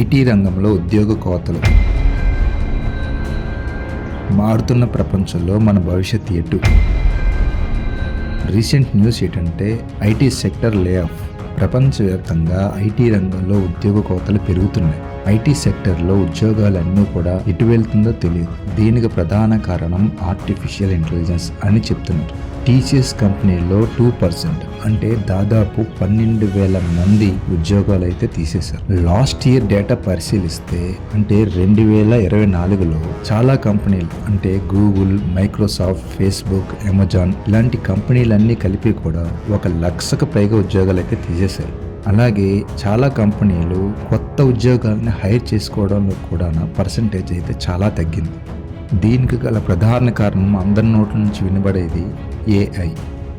IT రంగంలో ఉద్యోగ కోతలు. మారుతున్న ప్రపంచంలో మన భవిష్యత్ ఎటు? రీసెంట్ న్యూస్ ఏంటంటే ఐటీ సెక్టర్ లే ఆఫ్ ప్రపంచవ్యాప్తంగా ఐటీ రంగంలో ఉద్యోగ కోతలు పెరుగుతున్నాయి. ఐటీ సెక్టర్లో ఉద్యోగాలన్నీ కూడా ఎటు వెళ్తుందో తెలియదు. దీనికి ప్రధాన కారణం ఆర్టిఫిషియల్ ఇంటెలిజెన్స్ అని చెప్తున్నారు. టీసీఎస్ కంపెనీలో టూ పర్సెంట్ అంటే దాదాపు పన్నెండు వేల మంది ఉద్యోగాలు అయితే తీసేశారు. లాస్ట్ ఇయర్ డేటా పరిశీలిస్తే అంటే రెండు వేల ఇరవై నాలుగులో చాలా కంపెనీలు అంటే గూగుల్ మైక్రోసాఫ్ట్ ఫేస్బుక్ అమెజాన్ ఇలాంటి కంపెనీలన్నీ కలిపి కూడా ఒక లక్షకు పైగా ఉద్యోగాలు అయితే తీసేశారు. అలాగే చాలా కంపెనీలు కొత్త ఉద్యోగాలని హైర్ చేసుకోవడంలో కూడా పర్సంటేజ్ అయితే చాలా తగ్గింది. దీనికి గల ప్రధాన కారణం అందరి నోట్ల నుంచి వినబడేది ఏఐ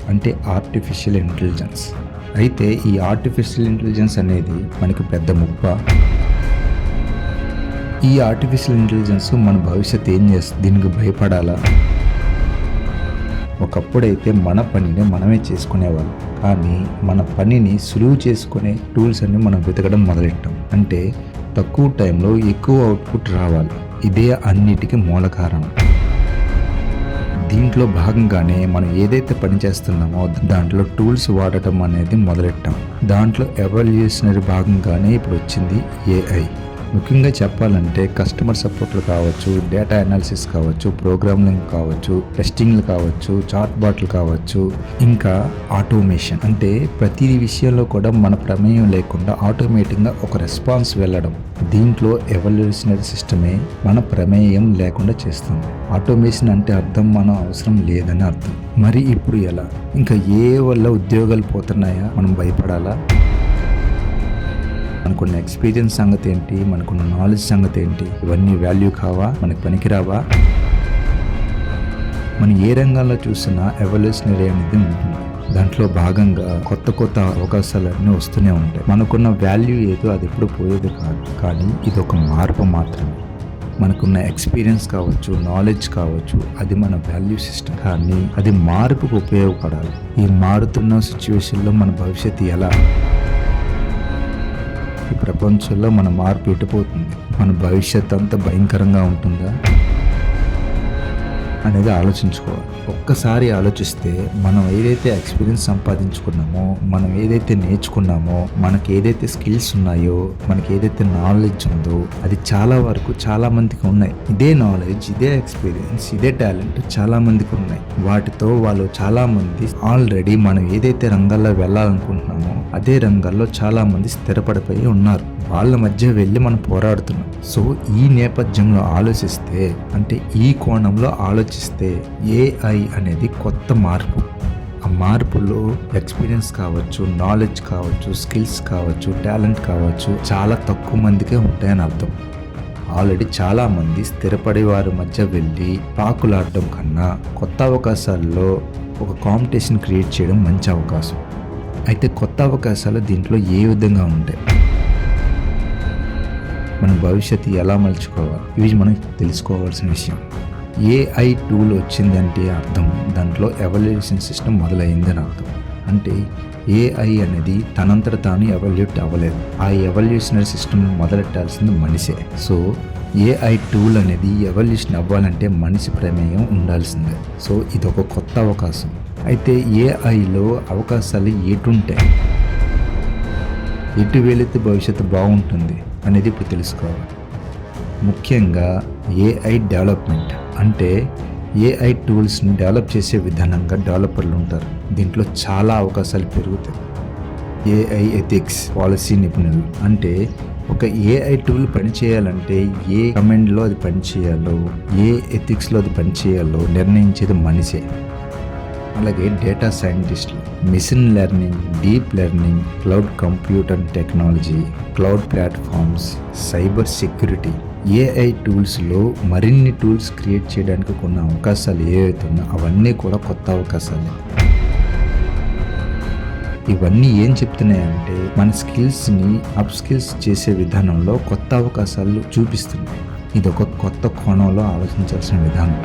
అంటే ఆర్టిఫిషియల్ ఇంటెలిజెన్స్ అయితే ఈ ఆర్టిఫిషియల్ ఇంటెలిజెన్స్ అనేది మనకి పెద్ద ముప్ప. ఈ ఆర్టిఫిషియల్ ఇంటెలిజెన్స్ మన భవిష్యత్ ఏం చేస్తుంది? దీనికి భయపడాలా? ఒకప్పుడైతే మన పనిని మనమే చేసుకునేవాళ్ళం. కానీ మన పనిని సులువు చేసుకునే టూల్స్ అన్ని మనం వెతకడం మొదలెట్టాం. అంటే తక్కువ టైంలో ఎక్కువ అవుట్పుట్ రావాలి. ఇదే అన్నిటికీ మూల కారణం. దీంట్లో భాగంగానే మనం ఏదైతే పని చేస్తున్నామో దాంట్లో టూల్స్ వాడటం అనేది మొదలెట్టాం. దాంట్లో ఎవల్యూషనరీ భాగంగానే ఇప్పుడు వచ్చింది ఏఐ ముఖ్యంగా చెప్పాలంటే కస్టమర్ సపోర్ట్లు కావచ్చు డేటా అనాలిసిస్ కావచ్చు ప్రోగ్రామింగ్ కావచ్చు టెస్టింగ్లు కావచ్చు చాట్ బాట్లు కావచ్చు ఇంకా ఆటోమేషన్ అంటే ప్రతి విషయంలో కూడా మన ప్రమేయం లేకుండా ఆటోమేటిక్గా ఒక రెస్పాన్స్ వెళ్ళడం. దీంట్లో ఎవల్యూషనరీ సిస్టమే మన ప్రమేయం లేకుండా చేస్తుంది. ఆటోమేషన్ అంటే అర్థం మనం అవసరం లేదని అర్థం. మరి ఇప్పుడు ఎలా? ఇంకా ఏ వల్ల ఉద్యోగాలు పోతున్నాయా? మనం భయపడాలా? మనకున్న ఎక్స్పీరియన్స్ సంగతి ఏంటి మనకున్న నాలెడ్జ్ సంగతి ఏంటి ఇవన్నీ వాల్యూ కావా? మనకి పనికిరావా? మనం ఏ రంగాల్లో చూసినా ఎవల్యూషనరీ అనేది ఉంటుంది. దాంట్లో భాగంగా కొత్త కొత్త అవకాశాలు అన్నీ వస్తూనే ఉంటాయి. మనకున్న వాల్యూ ఏదో అది ఎప్పుడు పోయేది కాదు. కానీ ఇది ఒక మార్పు మాత్రమే. మనకున్న ఎక్స్పీరియన్స్ కావచ్చు నాలెడ్జ్ కావచ్చు అది మన వాల్యూ సిస్టమ్ కానీ అది మార్పుకు ఉపయోగపడాలి. ఈ మారుతున్న సిచ్యువేషన్లో మన భవిష్యత్తు ఎలా? ఈ ప్రపంచంలో మన మార్పు ఎటుపోతుంది? మన భవిష్యత్ అంతా భయంకరంగా ఉంటుందా? అనేది ఆలోచించుకోవాలి. ఒక్కసారి ఆలోచిస్తే మనం ఏదైతే ఎక్స్పీరియన్స్ సంపాదించుకున్నామో మనం ఏదైతే నేర్చుకున్నామో మనకి ఏదైతే స్కిల్స్ ఉన్నాయో మనకి ఏదైతే నాలెడ్జ్ ఉందో అది చాలా వరకు చాలా మందికి ఉన్నాయి. ఇదే నాలెడ్జ్ ఇదే ఎక్స్పీరియన్స్ ఇదే టాలెంట్ చాలా మందికి ఉన్నాయి. వాటితో వాళ్ళు చాలా మంది ఆల్రెడీ మనం ఏదైతే రంగాల్లో వెళ్ళాలనుకుంటున్నామో అదే రంగాల్లో చాలా మంది స్థిరపడిపోయి ఉన్నారు. వాళ్ళ మధ్య వెళ్ళి మనం పోరాడుతున్నాం. సో ఈ నేపథ్యంలో ఆలోచిస్తే అంటే ఈ కోణంలో ఆలోచిస్తే ఏఐ అనేది కొత్త మార్పు. ఆ మార్పులో ఎక్స్పీరియన్స్ కావచ్చు నాలెడ్జ్ కావచ్చు స్కిల్స్ కావచ్చు టాలెంట్ కావచ్చు చాలా తక్కువ మందికే ఉంటాయని అర్థం. ఆల్రెడీ చాలామంది స్థిరపడి వారి మధ్య వెళ్ళి పాకులాడడం కన్నా కొత్త అవకాశాల్లో ఒక కాంపిటీషన్ క్రియేట్ చేయడం మంచి అవకాశం. అయితే కొత్త అవకాశాలు దీంట్లో ఏ విధంగా ఉంటాయి? మన భవిష్యత్తు ఎలా మలుచుకోవాలి? ఇవి మనం తెలుసుకోవాల్సిన విషయం. ఏఐ టూల్ వచ్చిందంటే అర్థం. దాంట్లో ఎవల్యూషన్ సిస్టమ్ మొదలైందని అర్థం. అంటే ఏఐ అనేది తనంతట తాను ఎవల్యూట్ అవ్వలేదు. ఆ ఎవల్యూషనరీ సిస్టమ్ మొదలెట్టాల్సింది మనిషే. సో ఏఐ టూల్ అనేది ఎవల్యూషన్ అవ్వాలంటే మనిషి ప్రమేయం ఉండాల్సిందే. సో ఇది ఒక కొత్త అవకాశం. అయితే ఏఐలో అవకాశాలు ఎటుంటాయి ఎటు వెళితే భవిష్యత్తు బాగుంటుంది అనేది ఇప్పుడు తెలుసుకోవాలి. ముఖ్యంగా ఏఐ డెవలప్మెంట్ అంటే ఏఐ టూల్స్ని డెవలప్ చేసే విధానంగా డెవలపర్లు ఉంటారు. దీంట్లో చాలా అవకాశాలు పెరుగుతాయి. ఏఐ ఎథిక్స్ పాలసీ నిపుణులు. అంటే ఒక ఏఐ టూల్ పనిచేయాలంటే ఏ కమెంట్లో అది పనిచేయాలో ఏ ఎథిక్స్లో అది పనిచేయాలో నిర్ణయించేది మనిషే. అలాగే డేటా సైంటిస్టులు machine learning deep learning cloud computer technology cloud platforms cyber security AI టూల్స్లో మరిన్ని టూల్స్ క్రియేట్ చేయడానికి కొన్ని అవకాశాలు ఏవైతే ఉన్నా అవన్నీ కూడా కొత్త అవకాశాలే. ఇవన్నీ ఏం చెప్తున్నాయంటే మన స్కిల్స్ని అప్ స్కిల్స్ చేసే విధానంలో కొత్త అవకాశాలు చూపిస్తున్నాయి. ఇది ఒక కొత్త కోణంలో ఆలోచించాల్సిన విధానం.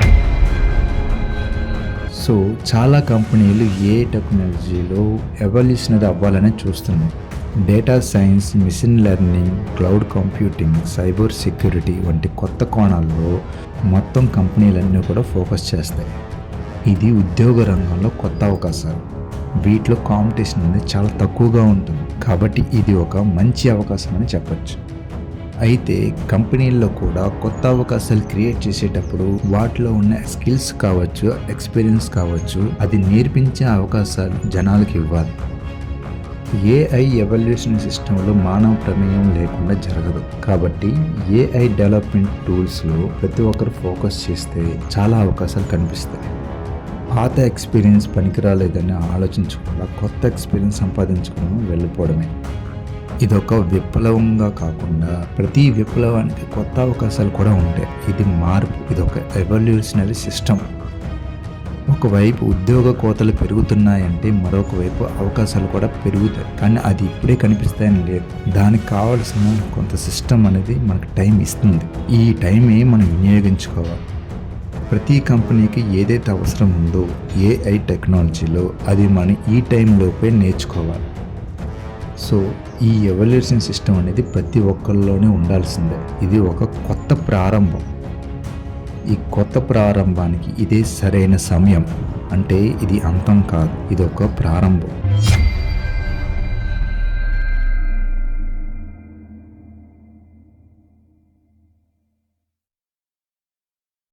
సో చాలా కంపెనీలు ఏ టెక్నాలజీలో ఎవల్యూషనరీ అవ్వాలని చూస్తున్నాయి. Data science machine learning cloud computing cyber security వంటి కొత్త కోణాల్లో మొత్తం కంపెనీలన్నీ కూడా ఫోకస్ చేస్తాయి. ఇది ఉద్యోగ రంగంలో కొత్త అవకాశాలు. వీటిలో కాంపిటీషన్ అనేది చాలా తక్కువగా ఉంటుంది. కాబట్టి ఇది ఒక మంచి అవకాశం అని చెప్పచ్చు. అయితే కంపెనీల్లో కూడా కొత్త అవకాశాలు క్రియేట్ చేసేటప్పుడు వాటిలో ఉన్న స్కిల్స్ కావచ్చు ఎక్స్పీరియన్స్ కావచ్చు అది నేర్పించే అవకాశాలు జనాలకు ఇవ్వాలి. ఏఐ ఎవల్యూషన్ సిస్టంలో మానవ ప్రమేయం లేకుండా జరగదు. కాబట్టి ఏఐ డెవలప్మెంట్ టూల్స్లో ప్రతి ఒక్కరు ఫోకస్ చేస్తే చాలా అవకాశాలు కనిపిస్తాయి. పాత ఎక్స్పీరియన్స్ పనికిరాలేదని ఆలోచించకుండా కొత్త ఎక్స్పీరియన్స్ సంపాదించుకోవడం వెళ్ళిపోవడమే. ఇదొక విప్లవంగా కాకుండా ప్రతి విప్లవానికి కొత్త అవకాశాలు కూడా ఉంటాయి. ఇది మార్పు ఇది ఒక ఎవల్యూషనరీ సిస్టమ్ ఒకవైపు ఉద్యోగ కోతలు పెరుగుతున్నాయంటే మరొక వైపు అవకాశాలు కూడా పెరుగుతాయి. కానీ అది ఇప్పుడే కనిపిస్తాయని లేదు. దానికి కావాల్సిన కొంత సిస్టమ్ అనేది మనకు టైం ఇస్తుంది. ఈ టైమే మనం వినియోగించుకోవాలి. ప్రతి కంపెనీకి ఏదైతే అవసరం ఉందో ఏఐ టెక్నాలజీలో అది మనం ఈ టైంలోపే నేర్చుకోవాలి. సో ఈ ఎవల్యూషన్ సిస్టమ్ అనేది ప్రతి ఒక్కరిలోనే ఉండాల్సిందే. ఇది ఒక కొత్త ప్రారంభం. ఈ కొత్త ప్రారంభానికి ఇదే సరైన సమయం. అంటే ఇది అంతం కాదు ఇది ఒక ప్రారంభం.